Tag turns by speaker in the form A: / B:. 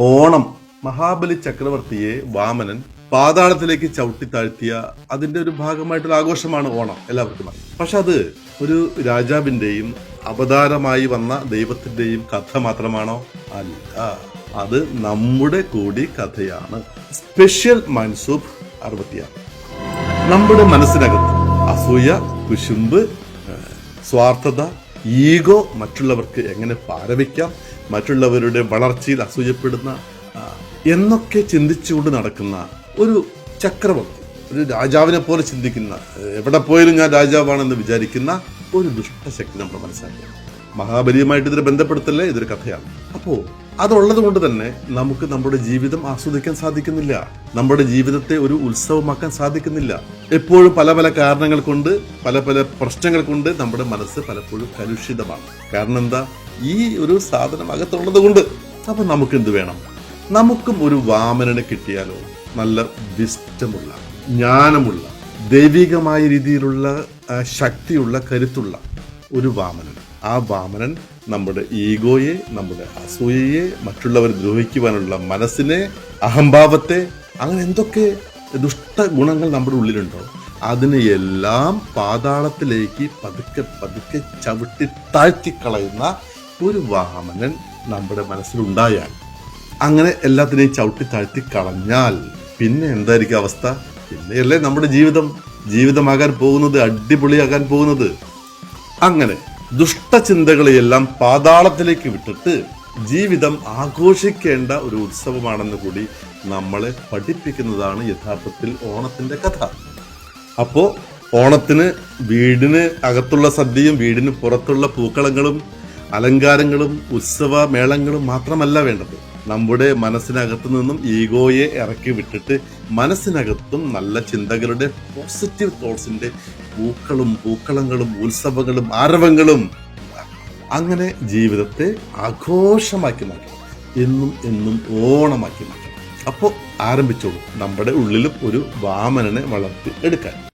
A: ഓണം മഹാബലി ചക്രവർത്തിയെ വാമനൻ പാതാളത്തിലേക്ക് ചവിട്ടി താഴ്ത്തിയ അതിന്റെ ഒരു ഭാഗമായിട്ടുള്ള ആഘോഷമാണ് ഓണം എല്ലാവർക്കും പക്ഷെ അത് ഒരു രാജാവിന്റെയും അവതാരമായി വന്ന ദൈവത്തിന്റെയും കഥ മാത്രമാണോ? അല്ല. അത് നമ്മുടെ കൂടി കഥയാണ്. സ്പെഷ്യൽ മൻസൂബ് അറുപത്തിയാറ്. നമ്മുടെ മനസ്സിനകത്ത് അസൂയ കുശുമ്പ് സ്വാർത്ഥത ഈഗോ മറ്റുള്ളവർക്ക് എങ്ങനെ പാരവയ്ക്കാം മറ്റുള്ളവരുടെ വളർച്ചയിൽ അസൂയപ്പെടുന്ന എന്നൊക്കെ ചിന്തിച്ചുകൊണ്ട് നടക്കുന്ന ഒരു ചക്രവർത്തി ഒരു രാജാവിനെ പോലെ ചിന്തിക്കുന്ന എവിടെ പോയാലും ഞാൻ രാജാവാണെന്ന് വിചാരിക്കുന്ന ഒരു ദുഷ്ടശക്തി നമ്മുടെ മനസ്സിലാക്കുക മഹാബലിയുമായിട്ട് ഇതിനെ ബന്ധപ്പെടുത്തല്ലേ? ഇതൊരു കഥയാണ്. അപ്പോ അതുള്ളത് കൊണ്ട് തന്നെ നമുക്ക് നമ്മുടെ ജീവിതം ആസ്വദിക്കാൻ സാധിക്കുന്നില്ല. നമ്മുടെ ജീവിതത്തെ ഒരു ഉത്സവമാക്കാൻ സാധിക്കുന്നില്ല. എപ്പോഴും പല പല കാരണങ്ങൾ കൊണ്ട് പല പല പ്രശ്നങ്ങൾ കൊണ്ട് നമ്മുടെ മനസ്സ് പലപ്പോഴും കലുഷിതമാണ്. കാരണം എന്താ? ഈ ഒരു സാധനം അകത്തുള്ളത് കൊണ്ട്. അപ്പൊ നമുക്ക് എന്ത് വേണം? നമുക്കും ഒരു വാമനനെ കിട്ടിയാലോ? നല്ല വിസ്റ്റമുള്ള ജ്ഞാനമുള്ള ദൈവികമായ രീതിയിലുള്ള ശക്തിയുള്ള കരുത്തുള്ള ഒരു വാമനൻ. ആ വാമനൻ നമ്മുടെ ഈഗോയെ നമ്മുടെ അസൂയയെ മറ്റുള്ളവരെ ദ്രോഹിക്കുവാനുള്ള മനസ്സിനെ അഹംഭാവത്തെ അങ്ങനെ എന്തൊക്കെ ദുഷ്ട ഗുണങ്ങൾ നമ്മുടെ ഉള്ളിലുണ്ടോ അതിനെയെല്ലാം പാതാളത്തിലേക്ക് പതുക്കെ പതുക്കെ ചവിട്ടി താഴ്ത്തിക്കളയുന്ന ഒരു വാമനൻ നമ്മുടെ മനസ്സിലുണ്ടായാൽ അങ്ങനെ എല്ലാത്തിനെയും ചവിട്ടി താഴ്ത്തി കളഞ്ഞാൽ പിന്നെ എന്തായിരിക്കും അവസ്ഥ? പിന്നെയല്ലേ നമ്മുടെ ജീവിതം. ജീവിതമാകാൻ പോകുന്നത് അടിപൊളിയാകാൻ പോകുന്നത്. അങ്ങനെ ദുഷ്ടചിന്തകളെയെല്ലാം പാതാളത്തിലേക്ക് വിട്ടിട്ട് ജീവിതം ആഘോഷിക്കേണ്ട ഒരു ഉത്സവമാണെന്ന് കൂടി നമ്മളെ പഠിപ്പിക്കുന്നതാണ് യഥാർത്ഥത്തിൽ ഓണത്തിന്റെ കഥ. അപ്പോ ഓണത്തിന് വീടിന് അകത്തുള്ള സദ്യയും വീടിന് പുറത്തുള്ള പൂക്കളങ്ങളും അലങ്കാരങ്ങളും ഉത്സവ മേളങ്ങളും മാത്രമല്ല വേണ്ടത്. നമ്മുടെ മനസ്സിനകത്തു നിന്നും ഈഗോയെ ഇറക്കി വിട്ടിട്ട് മനസ്സിനകത്തും നല്ല ചിന്തകളുടെ പോസിറ്റീവ് തോട്ട്സിന്റെ പൂക്കളും പൂക്കളങ്ങളും ഉത്സവങ്ങളും ആരവങ്ങളും അങ്ങനെ ജീവിതത്തെ ആഘോഷമാക്കി മാറ്റണം എന്നും എന്നും ഓണമാക്കി മാറ്റണം അപ്പോൾ ആരംഭിച്ചോളൂ. നമ്മുടെ ഉള്ളിലും ഒരു വാമനനെ വളർത്തി എടുക്കാൻ.